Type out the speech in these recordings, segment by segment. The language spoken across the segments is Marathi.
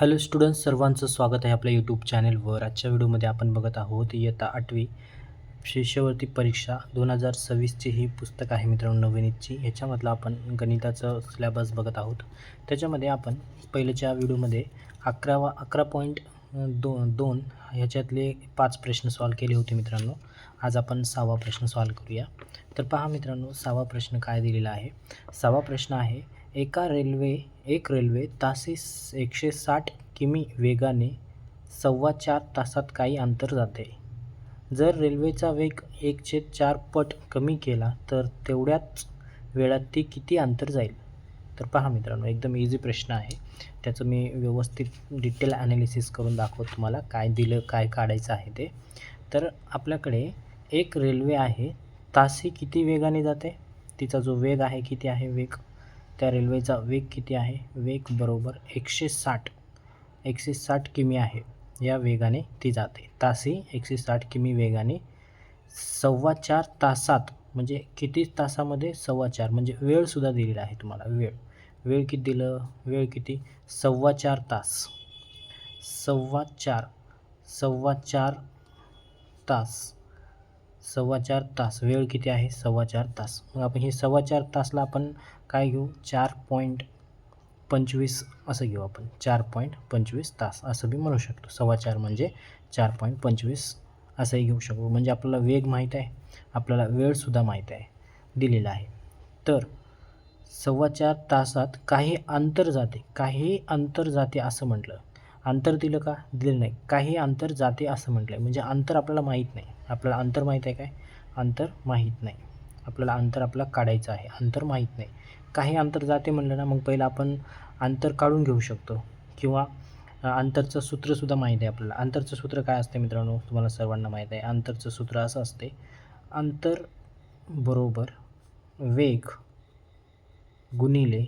हॅलो स्टुडंट्स सर्वांचं स्वागत आहे आपल्या यूट्यूब चॅनेलवर. आजच्या व्हिडिओमध्ये आपण बघत आहोत इयत्ता आठवी शिष्यवृत्ती परीक्षा दोन हजार सव्वीसची ही पुस्तक आहे मित्रांनो नवीनीची ह्याच्यामधलं आपण गणिताचं सिलेबस बघत आहोत. त्याच्यामध्ये आपण पहिल्याच्या व्हिडिओमध्ये अकरावा अकरा पॉईंट दो दोन ह्याच्यातले पाच प्रश्न सॉल्व केले होते मित्रांनो. आज आपण सहावा प्रश्न सॉल्व करूया. तर पहा मित्रांनो सहावा प्रश्न काय दिलेला आहे? सहावा प्रश्न आहे एका रेल्वे एक रेल्वे तासी एकशे साठ किमी वेगाने सव्वा चार तासात काही अंतर जाते. जर रेल्वेचा वेग एक छेद चार पट कमी केला तर तेवढ्याच वेळात ती किती अंतर जाईल? तर पहा मित्रांनो एकदम इझी प्रश्न आहे. त्याचं मी व्यवस्थित डिटेल ॲनालिसिस करून दाखवतो तुम्हाला काय दिलं काय काढायचं आहे ते. तर आपल्याकडे एक रेल्वे आहे तासी किती वेगाने जाते? तिचा जो वेग आहे किती आहे वेग? त्या रेल्वेचा वेग किती आहे? वेग बरोबर एकशे साठ. एकशे साठ किमी आहे. या वेगाने ती जाते. तासी एकशे साठ किमी वेगाने सव्वा चार तासात म्हणजे किती तासामध्ये सव्वा चार म्हणजे वेळसुद्धा दिलेला आहे तुम्हाला. वेळ. वेळ किती दिलं? वेळ किती? सव्वा चार तास. सव्वा चार. सव्वा चार तास. सव्वा चार तास. वेळ किती आहे? सव्वा चार तास. मग आपण हे सव्वा चार तासला आपण काय घेऊ? चार पॉईंट पंचवीस असं घेऊ आपण. चार पॉईंट पंचवीस तास असं बी म्हणू शकतो. सव्वा चार म्हणजे चार पॉईंट पंचवीस असंही घेऊ शकतो. म्हणजे आपल्याला वेग माहीत आहे. आपल्याला वेळसुद्धा माहीत आहे. दिलेला आहे. तर सव्वा चार तासात काही अंतर जाते. काही अंतर जाते असं म्हटलं. अंतर दिलं का? दिलं नाही. काही अंतर जाते असं म्हटलं आहे म्हणजे अंतर आपल्याला माहीत नाही. आपल्याला अंतर माहीत आहे काय? अंतर माहीत नाही. आपल्याला अंतर आपल्याला काढायचं आहे. अंतर माहीत नाही. काही अंतर जाते म्हणलं ना मग पहिलं आपण अंतर काढून घेऊ शकतो. किंवा अंतरचं सूत्रसुद्धा माहीत आहे आपल्याला. अंतरचं सूत्र काय असते मित्रांनो? तुम्हाला सर्वांना माहीत आहे. अंतरचं सूत्र असं असते. अंतर बरोबर वेग गुणिले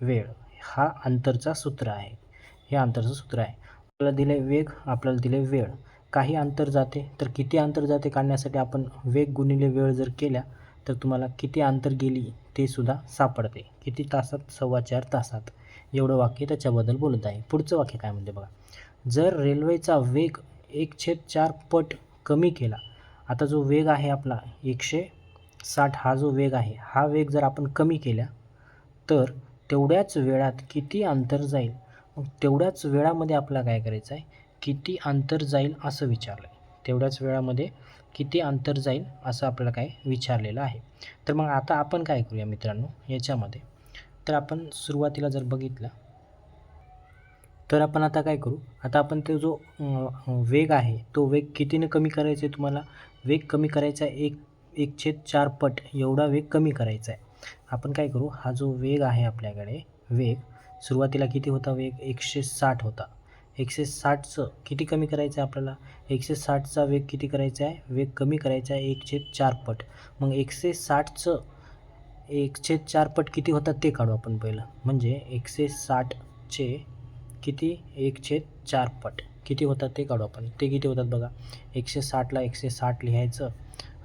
वेळ हा अंतरचा सूत्र आहे. हे अंतरचं सूत्र आहे. आपल्याला दिले वेग आपल्याला दिले वेळ. काही अंतर जाते तर किती अंतर जाते काढण्यासाठी आपण वेग गुणिले वेळ जर केल्या तर तुम्हाला किती अंतर गेली ते सुद्धा सापडते. किती तासात? सव्वा चार तासात. एवढं वाक्य त्याच्याबद्दल बोलत आहे. पुढचं वाक्य काय म्हणते बघा. जर रेल्वेचा वेग एक छेद चार पट कमी केला आता जो वेग आहे आपला एकशे साठ हा जो वेग आहे हा वेग जर आपण कमी केला तर तेवढ्याच वेळात किती अंतर जाईल? मग तेवढ्याच वेळामध्ये आपला काय करायचं आहे किती अंतर जाईल असं विचारलं आहे तेवढ्याच वेळामध्ये किती अंतर जाईल असं आपल्याला काय विचारलेलं आहे. तर मग आता आपण काय करूया मित्रांनो याच्यामध्ये? तर आपण सुरुवातीला जर बघितलं तर आपण आता काय करू? आता आपण तो जो वेग आहे तो वेग कितीने कमी करायचा आहे तुम्हाला? वेग कमी करायचा आहे एक एक छेद चार पट एवढा वेग कमी करायचा आहे आपण काय करू? हा जो वेग आहे आपल्याकडे वेग सुरुवातीला किती होता? वेग एकशे साठ होता. एकशे साठचं किती कमी करायचं आहे आपल्याला? एकशे साठचा वेग किती करायचा आहे? वेग कमी करायचा आहे एक छेद चार पट. मग एकशे साठचं एक छेद चार पट किती होतात ते काढू आपण पहिलं. म्हणजे एकशे साठचे किती? एक छेद चार पट. किती होतात ते काढू आपण. ते किती होतात बघा? एकशे साठला एकशे साठ लिहायचं.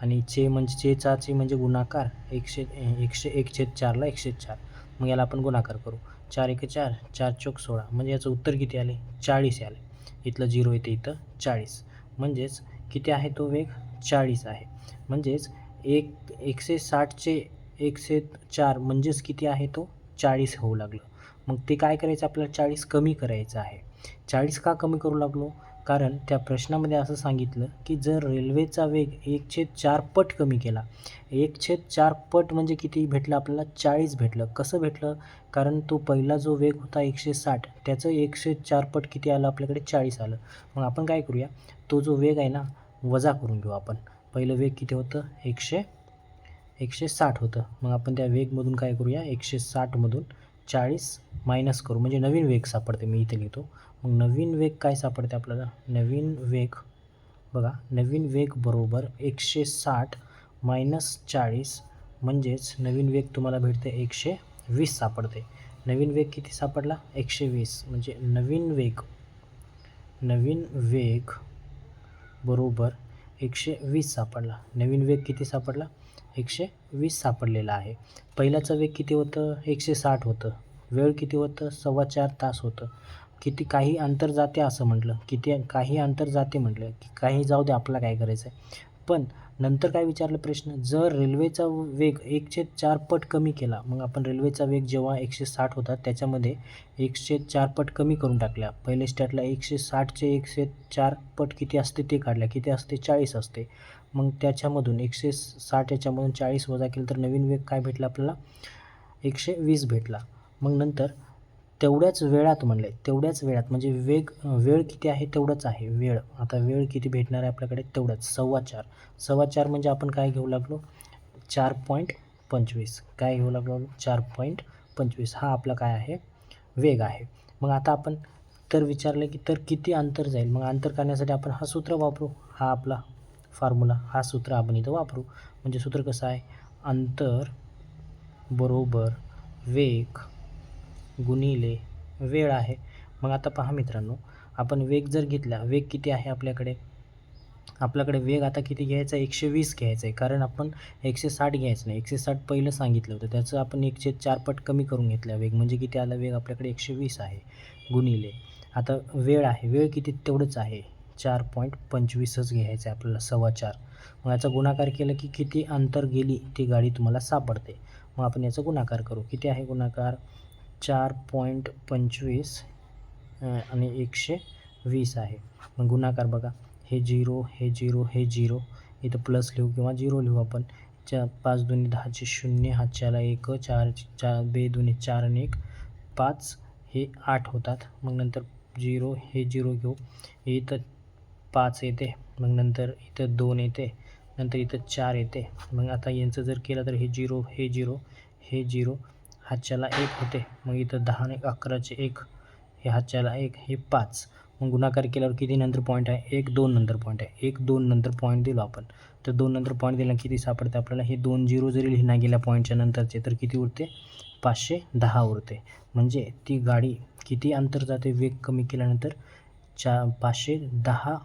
आणि चे म्हणजे चेचा चे म्हणजे गुणाकार एकशे एकशे एक छेद चारला एकशे चार. मग याला आपण गुणाकार करू. चार एक चार चार चौक सोळा. म्हणजे याचं उत्तर किती आले? चाळीस आले. इथलं झिरो येते इथं चाळीस. म्हणजेच किती आहे तो वेग? चाळीस आहे. म्हणजेच एक एकशे साठचे एकशे चार म्हणजेच किती आहे तो? चाळीस होऊ लागलं. मग ते काय करायचं आपल्याला? चाळीस कमी करायचं आहे. चाळीस का कमी करू लागलो? कारण त्या प्रश्नामध्ये असं सांगितलं की जर रेल्वेचा वेग एक छेद चार पट कमी केला एक छेद चार पट म्हणजे किती भेटलं आपल्याला? चाळीस भेटलं. कसं भेटलं? कारण तो पहिला जो वेग होता एकशे साठ त्याचं एकशे चार पट किती आलं? आपल्याकडे चाळीस आलं. मग आपण काय करूया? तो जो वेग आहे ना वजा करून घेऊ आपण. पहिलं वेग किती होतं? एकशे एकशे साठ होतं. मग आपण त्या वेगमधून काय करूया? एकशे साठमधून चाळीस मायनस करू. म्हणजे नवीन वेग सापडते. मी इथे लिहितो. मग नवीन वेग काय सापडते आपल्याला? नवीन वेग बघा नवीन वेग बरोबर एकशे साठ मायनस चाळीस म्हणजेच नवीन वेग तुम्हाला भेटते एकशे वीस सापडते. नवीन वेग किती सापडला? एकशे वीस. म्हणजे नवीन वेग नवीन वेग बरोबर एकशे वीस सापडला. नवीन वेग किती सापडला? एकशे वीस सापडलेला आहे. पहिल्याचं वेग किती होतं? एकशे साठ होतं. वेळ किती होतं? सव्वा चार तास होतं. किती काही अंतर जाते असं म्हटलं. किती काही अंतर जाते म्हटलं की काही जाऊ दे आपला काय करायचं आहे. पण नंतर काय विचारलं प्रश्न? जर रेल्वेचा वेग एकशे चार पट कमी केला मग आपण रेल्वेचा वेग जेव्हा एकशे साठ होता त्याच्यामध्ये एकशे चार पट कमी करून टाकल्या. पहिले स्टॅटला एकशे साठचे एकशे चार पट किती असते ते काढल्या. किती असते? चाळीस असते. मग त्याच्यामधून एकशे साठ याच्यामधून चाळीस वजा केलं तर नवीन वेग काय भेटला आपल्याला? एकशे वीस भेटला. मग नंतर तेवढ्याच वेळात म्हणले तेवढ्याच वेळात. म्हणजे वेग वेळ किती आहे? तेवढंच आहे. वेळ. आता वेळ किती भेटणार आहे आपल्याकडे? तेवढंच. सव्वा चार. सव्वा चार म्हणजे आपण काय घेऊ लागलो? चार पॉईंट पंचवीस. काय घेऊ लागलो चार पॉईंट पंचवीस. हा आपला काय आहे? वेग आहे. मग आता आपण तर विचारलं की तर किती अंतर जाईल? मग अंतर करण्यासाठी आपण हा सूत्र वापरू? हा आपला फॉर्म्युला हा सूत्र आपण इथं वापरू. म्हणजे सूत्र कसं आहे? अंतर बरोबर वेग गुणिले वेळ आहे. मग आता पहा मित्रांनो आपण वेग जर घेतला वेग किती आहे आपल्याकडे? आपल्याकडे वेग आता किती घ्यायचा आहे? एकशे वीस घ्यायचा आहे. कारण आपण एकशे साठ घ्यायचं नाही. एकशे साठ पहिलं सांगितलं होतं. त्याचं आपण एकशे चार पट कमी करून घेतला वेग. म्हणजे किती आला? वेग आपल्याकडे एकशे वीस आहे. गुणिले. आता वेळ आहे. वेळ किती? तेवढंच आहे. चार पॉईंट पंचवीसच घ्यायचं आहे आपल्याला. सव्वा चार. मग याचा गुणाकार केलं की किती अंतर गेली ती गाडी तुम्हाला सापडते. मग आपण याचा गुणाकार करू. किती आहे गुणाकार? चार पॉईंट पंचवीस आणि एकशे वीस आहे. मग गुणाकार बघा. हे झिरो हे झिरो हे झिरो. इथं प्लस लिहू किंवा झिरो लिहू आपण. चा पाच दोन्ही दहाचे शून्य हातच्याला एक चार चार बे दोन्ही चार आणि एक. पाच हे आठ होतात. मग नंतर झिरो हे झिरो घेऊ. इथं पाच येते. मग नंतर इथं दोन येते. नंतर इथं चार येते. मग आता यांचं जर केलं तर हे झिरो हे झिरो हे झिरो. हातच्याला एक होते. मग इथं दहा आणि अकराचे एक हे हातच्याला एक हे पाच. मग गुणाकार केल्यावर किती नंतर पॉईंट आहे? एक दोन नंतर पॉईंट आहे. एक दोन नंतर पॉईंट दिलो आपण. तर दोन नंतर पॉईंट दिला किती सापडते आपल्याला? हे दोन झिरो जरी लिहिण्या गेल्या पॉईंटच्या नंतरचे तर किती उरते? पाचशे दहा उरते. म्हणजे ती गाडी किती अंतर जाते? वेग कमी केल्यानंतर चा पाचशे दहा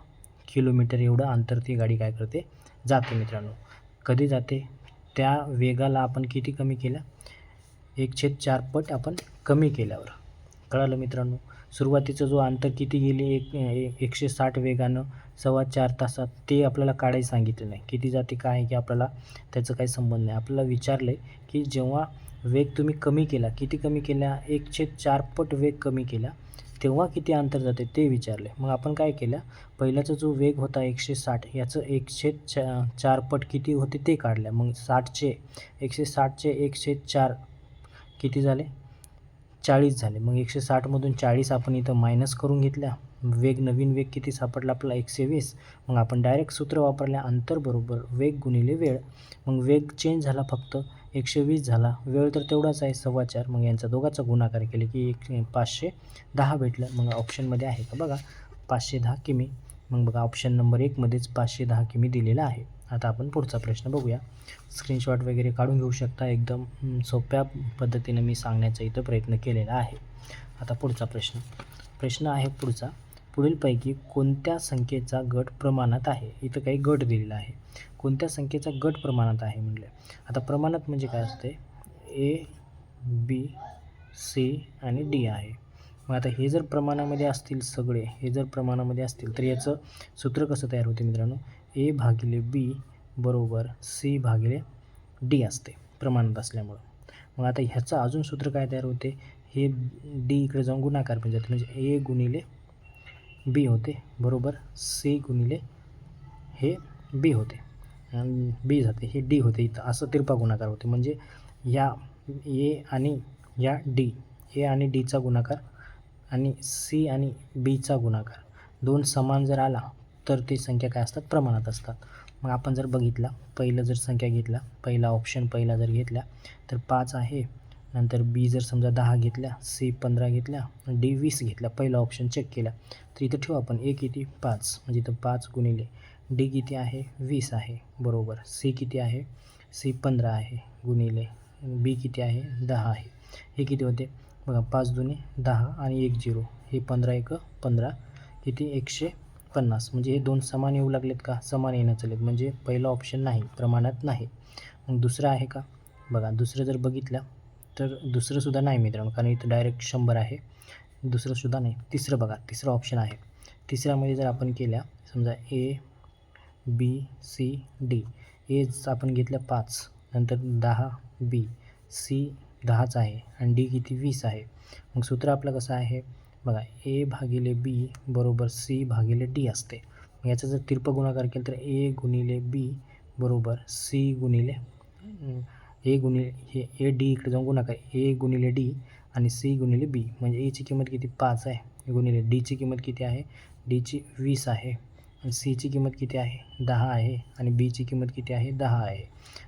किलोमीटर एवढं अंतर ती गाडी काय करते? जाते मित्रांनो. कधी जाते? त्या वेगाला आपण किती कमी एक छेद चार पट आपण कमी केल्यावर. कळालं मित्रांनो? सुरुवातीचं जो अंतर किती गेली एक एकशे साठ वेगानं सव्वा चार तासात ते आपल्याला काढायला सांगितलं नाही. किती जाते काय आहे की आपल्याला त्याचं काही संबंध नाही. आपल्याला विचारलं आहे की जेव्हा वेग तुम्ही कमी केला किती कमी केल्या एकशे चार पट वेग कमी केला तेव्हा किती अंतर जाते ते विचारले मग आपण काय केलं? पहिल्याचा जो वेग होता एकशे साठ याचं एकशे चा चार पट किती होते ते काढलं. मग साठचे एकशे साठचे एकशे चार किती झाले? चाळीस झाले. मग एकशे साठमधून चाळीस आपण इथं मायनस करून घेतल्या. वेग नवीन वेग किती सापडला आपला एकशे वीस. मग आपण डायरेक्ट सूत्र वापरल्या. अंतर बरोबर वेग गुणिले वेळ. मग वेग चेंज झाला फक्त. एकशे वीस झाला. वेळ तर तेवढाच आहे सव्वा चार. मग यांचा दोघाचा गुणाकार केले की एक पाचशे दहा भेटलं. मग ऑप्शनमध्ये आहे का? बघा पाचशे दहा किमी. मग बघा ऑप्शन नंबर एकमध्येच पाचशे दहा किमी दिलेला आहे. आता आपण पुढचा प्रश्न बघूया. स्क्रीनशॉट वगैरे काढून घेऊ शकता. एकदम सोप्या पद्धतीनं मी सांगण्याचा इथं प्रयत्न केलेला आहे. आता पुढचा प्रश्न. प्रश्न आहे पुढचा. पुढीलपैकी कोणत्या संख्येचा गट प्रमाणात आहे? इथं काही गट दिलेला आहे. कोणत्या संख्येचा गट प्रमाणात आहे म्हटलं आता प्रमाणात म्हणजे काय असते ए बी सी आणि डी आहे. मग आता हे जर प्रमाणामध्ये असतील सगळे हे जर प्रमाणामध्ये असतील तर याचं सूत्र कसं तयार होते मित्रांनो? ए भागिले बी बरोबर सी भागिले डी असते प्रमाणात असल्यामुळं. मग आता ह्याचं अजून सूत्र काय तयार होते? हे डी इकडे जाऊन गुणाकार पण जाते. म्हणजे ए गुणिले बी होते बरोबर सी गुणिले हे बी होते. आणि बी जाते हे डी होते. इथं असं तिरपा गुणाकार होते. म्हणजे या ए आणि या डी ए आणि डीचा गुणाकार आणि सी आणि बीचा गुणाकार. दोन समान जर आला तर ती संख्या काय असतात? प्रमाणात असतात. मग आपण जर बघितला पहिलं जर संख्या घेतला पहिला ऑप्शन पहिला जर घेतला तर पाच आहे. नंतर बी जर समजा दहा घेतल्या सी पंधरा घेतल्या डी वीस घेतल्या पहिला ऑप्शन चेक केला तर इथं ठेवू आपण ए किती? पाच. म्हणजे इथं पाच गुणिले डी किती आहे? वीस आहे. बरोबर. सी किती आहे? सी पंधरा आहे. गुणिले बी किती आहे? दहा आहे. हे किती होते? बघा पाच दुने दहा आणि एक झिरो. हे पंधरा एक पंधरा किती? एकशे पन्नास. म्हणजे हे दोन समान येऊ लागलेत का? समान येणं चालेल म्हणजे पहिलं ऑप्शन नाही प्रमाणात नाही. मग दुसरं आहे का? बघा दुसरं जर बघितलं तर दुसरंसुद्धा नाही मित्रांनो कारण इथं डायरेक्ट शंभर आहे. दुसरंसुद्धा नाही. तिसरं बघा तिसरं ऑप्शन आहे. तिसऱ्यामध्ये जर आपण केल्या समजा A B C D H आपण घेतल्या पाच नंतर दहा बी सी दहाच आहे आणि डी किती? वीस आहे. मग सूत्र आपलं कसं आहे? बघा ए भागिले बी बरोबर सी भागिले डी असते. मग याचा जर तिरप गुणाकार केला तर ए गुणिले बी बरोबर सी गुणिले ए गुणिले हे ए डी इकडे जाऊन गुणाकार ए गुणिले डी आणि सी गुणिले बी. म्हणजे एची किंमत किती? पाच आहे. गुणिले डीची किंमत किती आहे? डीची वीस आहे. आणि सीची किंमत किती आहे? दहा आहे. आणि बीची किंमत किती आहे? दहा आहे.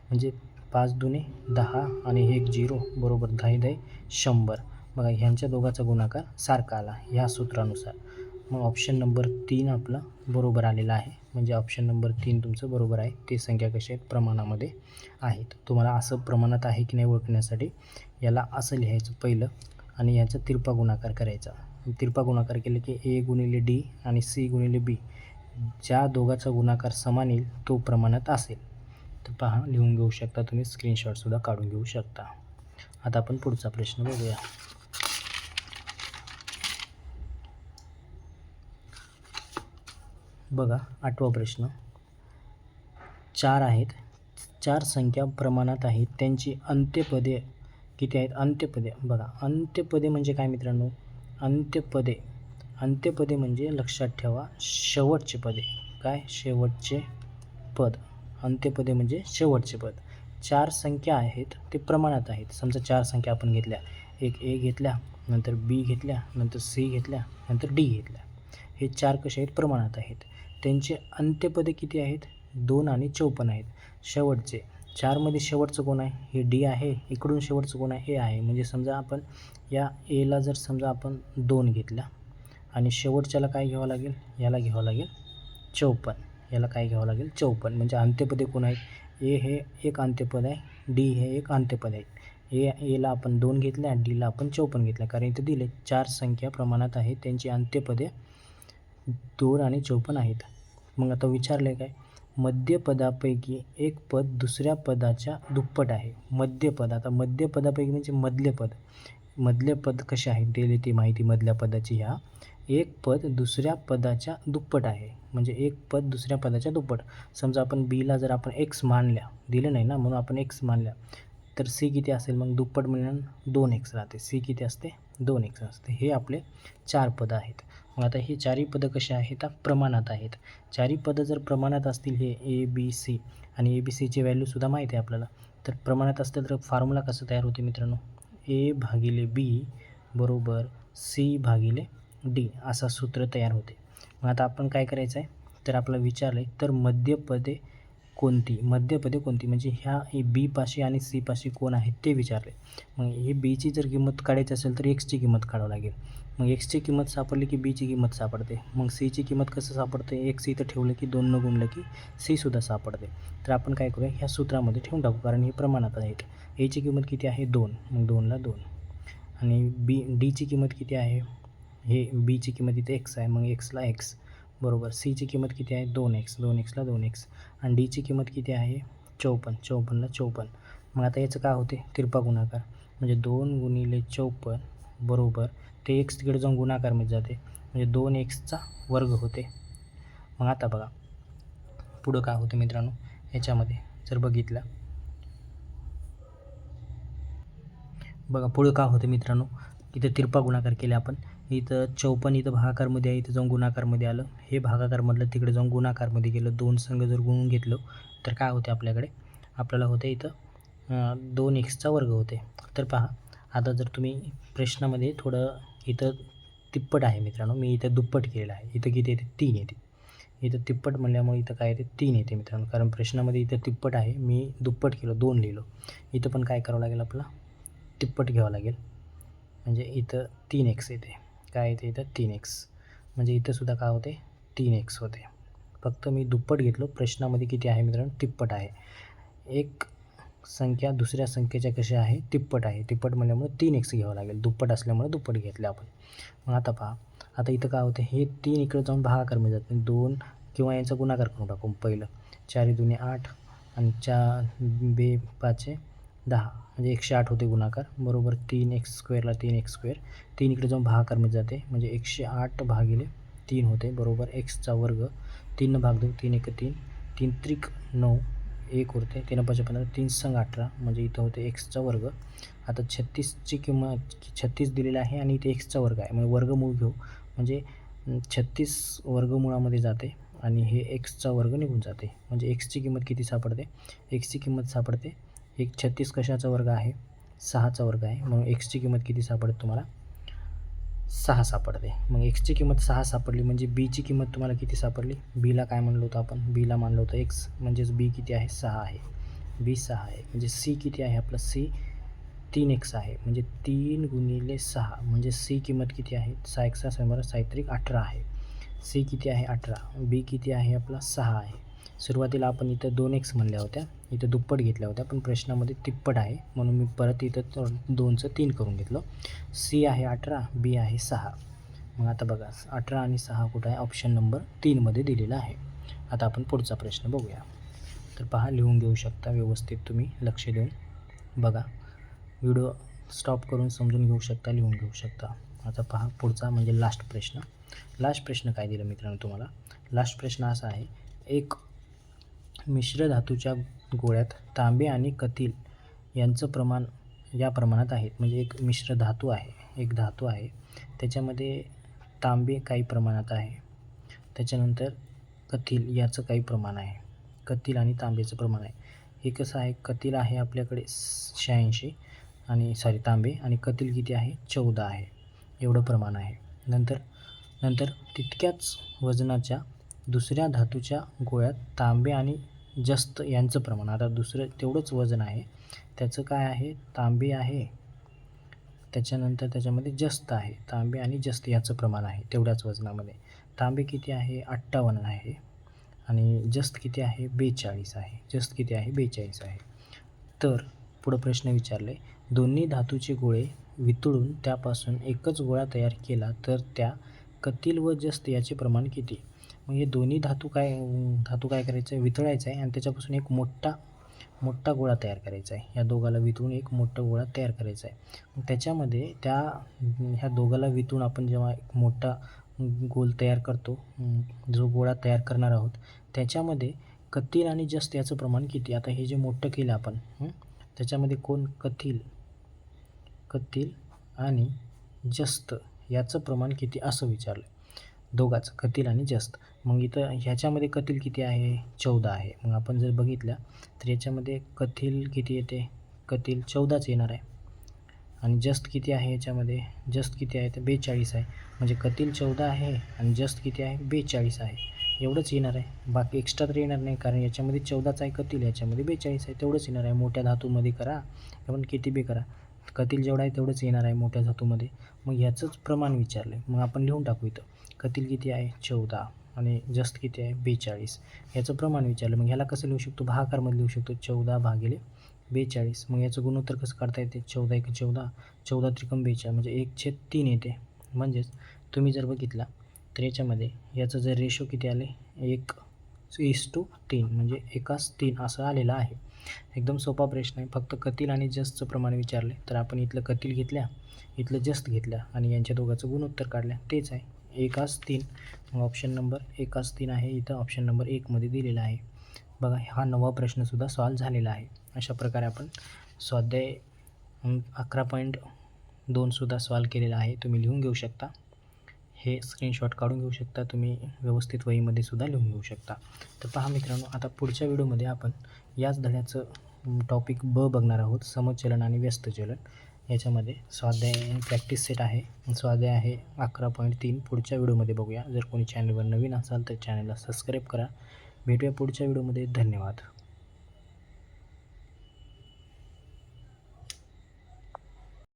म्हणजे पाच दुने दहा आणि एक झिरो बरोबर दहा दहा शंभर. बघा ह्यांच्या दोघाचा गुणाकार सारखा आला ह्या सूत्रानुसार. मग ऑप्शन नंबर तीन आपला बरोबर आलेला आहे. म्हणजे ऑप्शन नंबर तीन तुमचं बरोबर आहे. ते संख्या कशा आहेत? प्रमाणामध्ये आहेत. तुम्हाला असं प्रमाणात आहे की नाही ओळखण्यासाठी याला असं लिहायचं पहिलं आणि ह्याचा तिरपा गुणाकार करायचा. तिरपा गुणाकार केले की ए गुणिले डी आणि सी गुणिले बी ज्या दोघाचा गुणाकार समान येईल तो प्रमाणात असेल. तर पहा लिहून घेऊ शकता तुम्ही. स्क्रीनशॉटसुद्धा काढून घेऊ शकता. आता आपण पुढचा प्रश्न बघूया. बघा आठवा प्रश्न. चार आहेत. चार संख्या प्रमाणात आहेत. त्यांची अंत्यपदे किती आहेत? अंत्यपदे. बघा अंत्यपदे म्हणजे काय मित्रांनो? अंत्यपदे. अंत्यपदे म्हणजे लक्षात ठेवा शेवटचे पदे. काय? शेवटचे पद. अंत्यपदे म्हणजे शेवटचे पद. चार संख्या आहेत ते प्रमाणात आहेत. समजा चार संख्या आपण घेतल्या. एक ए घेतल्या नंतर बी घेतल्या नंतर सी घेतल्या नंतर डी घेतल्या. हे चार कसे आहेत? प्रमाणात आहेत. त्यांचे अंत्यपदे किती आहेत? दोन आणि चौपन्न आहेत. शेवटचे. चारमध्ये शेवटचं कोण आहे? हे डी आहे. इकडून शेवटचं कोण आहे? ए आहे. म्हणजे समजा आपण या एला जर समजा आपण दोन घेतल्या आणि शेवटच्याला काय घ्यावं लागेल? याला घ्यावं लागेल चौपन्न. याला काय घ्यावं लागेल? चौपन्न. म्हणजे अंत्यपदे कोण आहेत? ए हे एक अंत्यपद आहे. डी हे एक अंत्यपद आहे. ए एला आपण दोन घेतल्या डीला आपण चौपन्न घेतल्या कारण इथं दिले चार संख्या प्रमाणात आहे. त्यांची अंत्यपदे दोन आणि चौपन्न आहेत. मग आता विचारलं आहे काय? मध्यपदापैकी एक पद दुसऱ्या पदाच्या दुप्पट आहे. मध्यपद आता मध्यपदापैकी म्हणजे मधले पद. मधले पद कसे आहेत? दिले ती माहिती मधल्या पदाची ह्या. एक पद दुसऱ्या पदाच्या दुप्पट आहे. म्हणजे एक पद दुसऱ्या पदाच्या दुप्पट. समजा आपण बीला जर आपण एक्स मानल्या दिलं नाही ना म्हणून आपण एक्स मानल्या तर सी किती असेल? मग दुप्पट म्हणून दोन एक्स राहते. सी किती असते? दोन एक्स असते. हे आपले चार पदं आहेत. मग आता हे चारही पदं कसे आहेत? प्रमाणात आहेत. चारही पदं जर प्रमाणात असतील हे ए बी सी आणि ए बी सीचे व्हॅल्यूसुद्धा माहिती आहे आपल्याला. तर प्रमाणात असतील तर फॉर्म्युला कसं तयार होते मित्रांनो? ए भागिले बी बरोबर सी भागिले डी असा सूत्र तयार होते. मग आता आपण काय करायचं आहे तर आपला विचारलं आहे तर मध्यपदे कोणती? मध्यपदे कोणती? म्हणजे ह्या ए बीपाशी आणि सी पाशी कोण आहेत ते विचारले. मग हे बीची जर किंमत काढायची असेल तर एक्सची किंमत काढावं लागेल. मग एक्सची किंमत सापडली की बीची किंमत सापडते. मग सीची किंमत कसं सापडते? एक्स इथं ठेवलं की दोन न गुणलं की सीसुद्धा सापडते. तर आपण काय करूया? ह्या सूत्रामध्ये ठेवून टाकू कारण हे प्रमाणात आहेत. एची किंमत किती आहे? दोन. मग दोनला दोन. आणि बी डीची किंमत किती आहे? हे बीची किंमत इथे एक्स आहे. मग एक्सला एक्स. बरोबर. सीची किंमत किती आहे? दोन एक्स दोन एक्सला दोन एक्स आणि डीची किंमत किती आहे? चौपन्न. चौपन्नला चौपन्न. मग आता याचं काय होते? तिरपा गुणाकार. म्हणजे दोन गुणिले चौपन्न बरोबर ते एक्स तिकडे जाऊन गुणाकारमध्ये जाते. म्हणजे दोन एक्सचा वर्ग होते. मग आता बघा. पुढं काय होतं मित्रांनो? याच्यामध्ये जर बघितलं. बघा पुढं काय होतं मित्रांनो? इथं तिरपा गुणाकार केले आपण. इथं चौपन्न इथं भागाकारमध्ये आहे इथं जाऊन गुणाकारमध्ये आलं. हे भागाकारमधलं तिकडे जाऊन गुणाकारमध्ये गेलं. दोन संघ जर गुणून घेतलं तर काय होते आपल्याकडे? आपल्याला होते इथं दोन एक्सचा वर्ग होते. तर पहा आता जर तुम्ही प्रश्नामध्ये थोडं इथं तिप्पट आहे मित्रांनो. मी इथं दुप्पट केलेलं आहे. इथं किती येते? तीन येते. इथं तिप्पट म्हणल्यामुळे इथं काय येते? तीन येते मित्रांनो. कारण प्रश्नामध्ये इथं तिप्पट आहे. मी दुप्पट केलं दोन लिहिलो. इथं पण काय करावं लागेल आपला तिप्पट घ्यावं लागेल. म्हणजे इथं तीन एक्स येते. काय येते इथं? तीन एक्स म्हणजे इथंसुद्धा काय होते? तीन एक्स होते. फक्त मी दुप्पट घेतलो. प्रश्नामध्ये किती आहे मित्रांनो? तिप्पट आहे. एक संख्या दुसऱ्या संख्येच्या कशा आहे? तिप्पट आहे. तिप्पट म्हणल्यामुळे तीन एक्स घ्यावं लागेल. दुप्पट असल्यामुळे दुप्पट घेतलं आपण. मग आता पहा. आता इथं काय होते? हे तीन इकडे जाऊन भागाकारमध्ये जाते दोन किंवा यांचा गुणाकार करून टाकू. पहिलं. चारी दुने आठ आणि चार बे पाचे दहा म्हणजे एकशे आठ होते गुणाकार बरोबर तीन एक्स स्क्वेअरला तीन एक्स स्क्वेअर. तीन इकडे जाऊन भागाकारमध्ये जाते म्हणजे एकशे आठ भागिले तीन होते बरोबर एक्सचा वर्ग. तीन भाग देऊ तीन एक तीन. तीन त्रिक नऊ एक उरते. तीन पाच पंधरा तीन संग अठरा म्हणजे इथं होते एक्सचा वर्ग. आता छत्तीसची किंमत छत्तीस दिलेली आहे आणि इथे एक्सचा वर्ग आहे. म्हणजे वर्गमूळ घेऊ. म्हणजे छत्तीस वर्गमुळामध्ये जाते आणि हे एक्सचा वर्ग निघून जाते. म्हणजे एक्सची किंमत किती सापडते? एक्सची किंमत सापडते एक छत्तीस कशाचा वर्ग आहे? सहाचा वर्ग आहे. मग एक्सची किंमत किती सापडते तुम्हाला? सहा सापडते. मग एक्सची किंमत सहा सापडली म्हणजे बीची किंमत तुम्हाला किती सापडली? बीला काय म्हणलो होतं आपण? बीला मानलं होतं एक्स म्हणजेच बी किती आहे? सहा आहे. बी सहा आहे. म्हणजे सी किती आहे? आपलं सी तीन एक्स आहे. म्हणजे तीन गुणिले सहा. म्हणजे सी किंमत किती आहे? सहा एक्सा शंभर बरं साहित्रिक अठरा आहे. सी किती आहे? अठरा. बी किती आहे? आपला सहा आहे. सुरुवातीला आपण इथं दोन एक्स म्हणल्या होत्या. इथं दुप्पट घेतल्या होत्या पण प्रश्नामध्ये तिप्पट आहे. म्हणून मी परत इथं दोनचं तीन करून घेतलं. सी आहे अठरा बी आहे सहा. मग आता बघा अठरा आणि सहा कुठं आहे? ऑप्शन नंबर तीनमध्ये दिलेला आहे. आता आपण पुढचा प्रश्न बघूया. तर पहा लिहून घेऊ शकता व्यवस्थित तुम्ही लक्ष देऊन. बघा व्हिडिओ स्टॉप करून समजून घेऊ शकता लिहून घेऊ शकता. आता पहा पुढचा म्हणजे लास्ट प्रश्न. लास्ट प्रश्न काय दिलं मित्रांनो तुम्हाला? लास्ट प्रश्न असा आहे एक मिश्र धातूच्या गोळ्यात तांबे आणि कथील यांचं प्रमाण या प्रमाणात आहेत म्हणजे एक मिश्र धातू आहे एक धातू आहे. त्याच्यामध्ये तांबे काही प्रमाणात आहे. त्याच्यानंतर कथील याचं काही प्रमाण आहे. कथील आणि तांबेचं प्रमाण आहे. हे कसं आहे? कथील आहे आपल्याकडे शहाऐंशी आणि सॉरी तांबे आणि कथील किती आहे? चौदा आहे. एवढं प्रमाण आहे. नंतर नंतर तितक्याच वजनाच्या दुसऱ्या धातूच्या गोळ्यात तांबे आणि जस्त यांचं प्रमाण. आता दुसरं तेवढंच वजन आहे. त्याचं काय आहे? तांबे आहे. त्याच्यानंतर त्याच्यामध्ये जस्त आहे. तांबे आणि जस्त याचं प्रमाण आहे तेवढ्याच वजनामध्ये. तांबे किती आहे? अठ्ठावन्न आहे. आणि जस्त किती आहे? बेचाळीस आहे. जस्त किती आहे? बेचाळीस आहे. तर पुढं प्रश्न विचारले. दोन्ही धातूचे गोळे वितळून त्यापासून एकच गोळा तयार केला तर त्या कतील व जस्त याचे प्रमाण किती? मग हे दोन्ही धातू काय धातू काय करायचं आहे? वितळायचं आहे आणि त्याच्यापासून एक मोठा मोठा गोळा तयार करायचा आहे. या दोघाला वितळून एक मोठा गोळा तयार करायचा आहे. मग त्याच्यामध्ये त्या ह्या दोघाला वितळून आपण जेव्हा एक मोठा गोल तयार करतो जो गोळा तयार करणार आहोत त्याच्यामध्ये कथील आणि जस्त याचं प्रमाण किती? आता हे जे मोठं केलं आपण त्याच्यामध्ये कोण कथील कथील आणि जस्त याचं प्रमाण किती असं विचारलं. दोघाचं कतील आणि जस्त. मग इथं ह्याच्यामध्ये कतील किती आहे? चौदा आहे. मग आपण जर बघितलं तर याच्यामध्ये कथील किती येते? कथील चौदाच येणार आहे. आणि जस्ट किती आहे याच्यामध्ये? जस्ट किती आहे तर बेचाळीस आहे. म्हणजे कथील चौदा आहे आणि जस्ट किती आहे? बेचाळीस आहे. एवढंच येणार आहे. बाकी एक्स्ट्रा तर येणार नाही कारण याच्यामध्ये चौदाच आहे कथील याच्यामध्ये बेचाळीस आहे. तेवढंच येणार आहे. मोठ्या धातूमध्ये करा. आपण किती बी करा. कतील जेवढं आहे तेवढंच येणार आहे मोठ्या धातूमध्ये. मग याचंच प्रमाण विचारलं आहे मग आपण लिहून टाकू इथं. कतील किती आहे? चौदा. आणि जस्ट किती आहे? बेचाळीस. याचं प्रमाण विचारलं. मग ह्याला कसं लिहू शकतो? भाकारमध्ये लिहू शकतो. चौदा भागिले बेचाळीस. मग याचं गुणोत्तर कसं काढता येते? चौदा एक चौदा. चौदा त्रिकम बेचाळीस. म्हणजे एक छेद तीन येते. म्हणजेच तुम्ही जर बघितला तर याच्यामध्ये याचं जर रेशो किती आले? एक इस टू तीन. म्हणजे एकाच तीन असं आलेलं आहे. एकदम सोपा प्रश्न आहे. फक्त कतील आणि जस्तचं प्रमाण विचारले. तर आपण इथलं कतील घेतल्या इथलं जस्त घेतल्या आणि यांच्या दोघाचं गुणोत्तर काढल्या. तेच आहे. एकाच तीन. मग ऑप्शन नंबर एकाच तीन आहे. इथं ऑप्शन नंबर एकमध्ये दिलेला आहे. बघा हा नवा प्रश्नसुद्धा सॉल्व झालेला आहे. अशा प्रकारे आपण स्वाध्याय अकरा पॉईंट दोनसुद्धा सॉल्व केलेला आहे. तुम्ही लिहून घेऊ शकता. हे स्क्रीनशॉट काढून घेऊ शकता. तुम्ही व्यवस्थित वहीमध्ये सुद्धा लिहून घेऊ शकता. तर पहा मित्रांनो आता पुढच्या व्हिडिओमध्ये आपण याच धड्याचं टॉपिक ब बघणार आहोत. समचलन आणि व्यस्तचलन याच्यामध्ये स्वाध्याय प्रॅक्टिस सेट आहे. स्वाध्याय आहे अकरा पॉईंट तीन. पुढच्या व्हिडिओमध्ये बघूया. जर कोणी चॅनलवर नवीन असाल तर चॅनलला सबस्क्राईब करा. भेटूया पुढच्या व्हिडिओमध्ये. धन्यवाद.